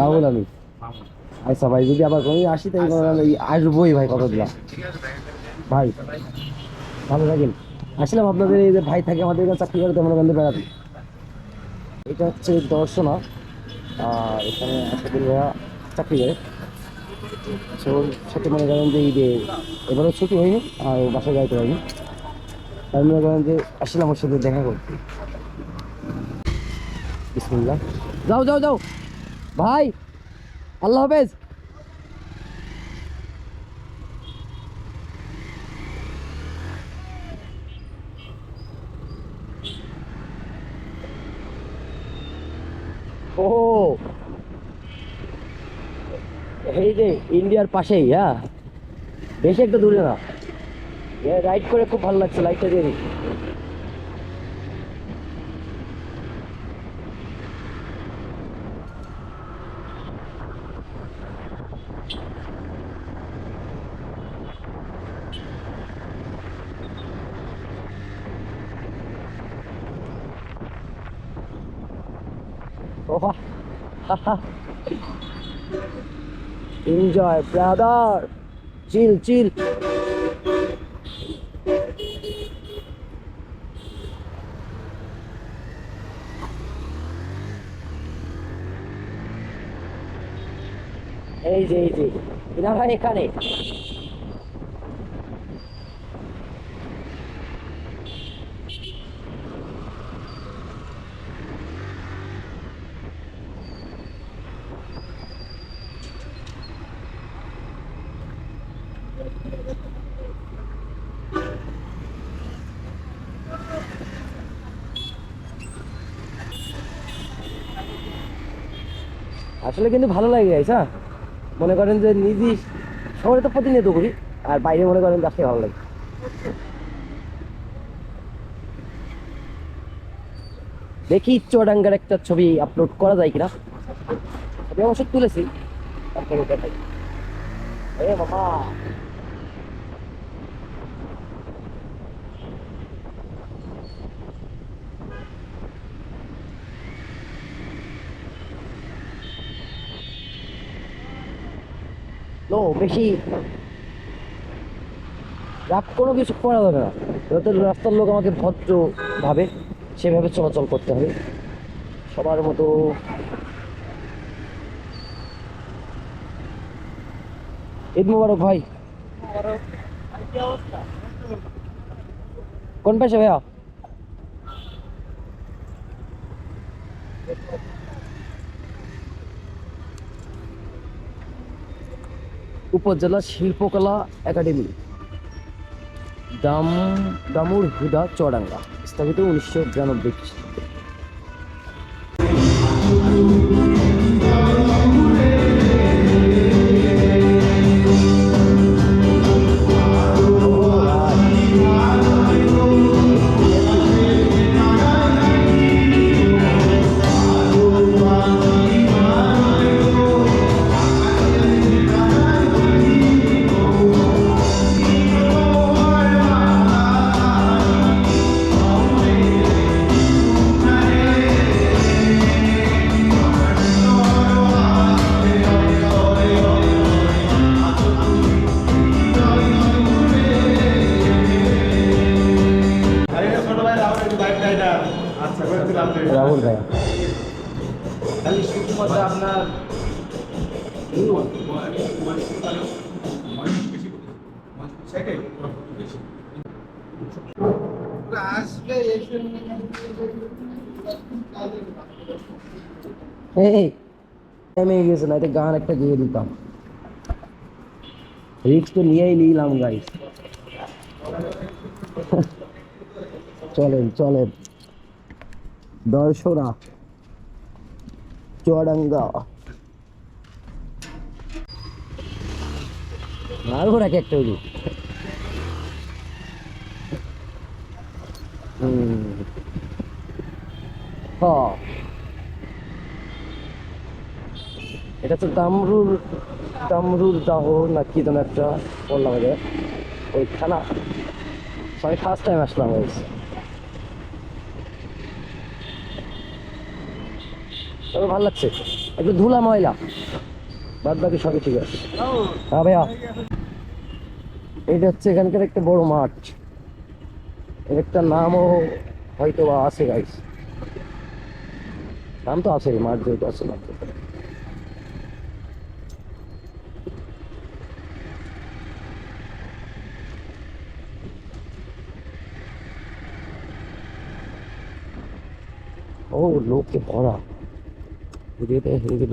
রাহুল আলী। আচ্ছা ভাই যদি আবার কোনো আসি তাই আসবোই ভাই কত দিলাম? ভাই ভালো থাকেন। আসলাম আপনাদের এই যে ভাই থাকে আমাদের এখানে চাকরি করে তেমন বন্ধু বেড়াতে। এটা হচ্ছে দর্শনা। আর এখানে আসাদুল ভাইয়া চাকরি করে। তো ওর সাথে মনে করেন যে ঈদে এবারও ছুটি হয়নি আর বাসায় যাইতে হয়নি তাই মনে করেন যে আসলাম ওর সাথে দেখা করতে। বিসমুল্লাহ। যাও যাও যাও। ভাই, আল্লাহ হাফেজ। ও। এই যে ইন্ডিয়ার পাশেই হ্যাঁ? বেশি একটা দূরে না। রাইড করে খুব ভালো লাগছে লাইটটা দিয়ে Oh, haha. Enjoy, brother. Chill, chill. এই যে এই যে এনারা এখানে আসলে কিন্তু ভালো লাগে গাইস হ্যাঁ? মনে করেন যে নিজে শহরে তো প্রতিনিয়ত করি আর বাইরে মনে করেন যাচ্ছে ভালো লাগে। দেখি চুয়াডাঙ্গার একটা ছবি আপলোড করা যায় কিনা। আমি অবশ্য তুলেছি বাবা! নো বেশি। রাগ কোনো কিছু করা যাবে না। যাতে রাস্তার লোক আমাকে ভদ্র ভাবে, সেভাবে চলাচল করতে হবে। সবার মতো ঈদ মুবারক ভাই। কোন পাশে ভাইয়া? উপজেলা শিল্পকলা একাডেমি দাম দামুর হুদা চড়াঙ্গা স্থাপিত উনিশশো বিরানব্বই খ্রিস্টাব্দে। রাহুল ভাইয়া এই নেমে গেছে না এতে গান একটা দিয়ে দিতাম। রিক্স তো নিয়েই নিলাম গাইস চলেন চলেন। দর্শনা চুয়াডাঙ্গা। আরও রাখে একটা ওই এটা তো দামরুর দামরুর দাহ না কি যেন একটা বললাম ওই খানা আমি ফার্স্ট টাইম আসলাম তবে ভালো লাগছে। একটু ধুলা ময়লা। বাদ বাকি সবই ঠিক আছে। হ্যাঁ ভাইয়া। এটা হচ্ছে এখানকার একটা বড় মাঠ। এর একটা নামও হয়তো বা আছে গাইস নাম তো আছে মাঠ যেহেতু আছে ও, লোকে ভরা। പുതിയ എനിക്ക്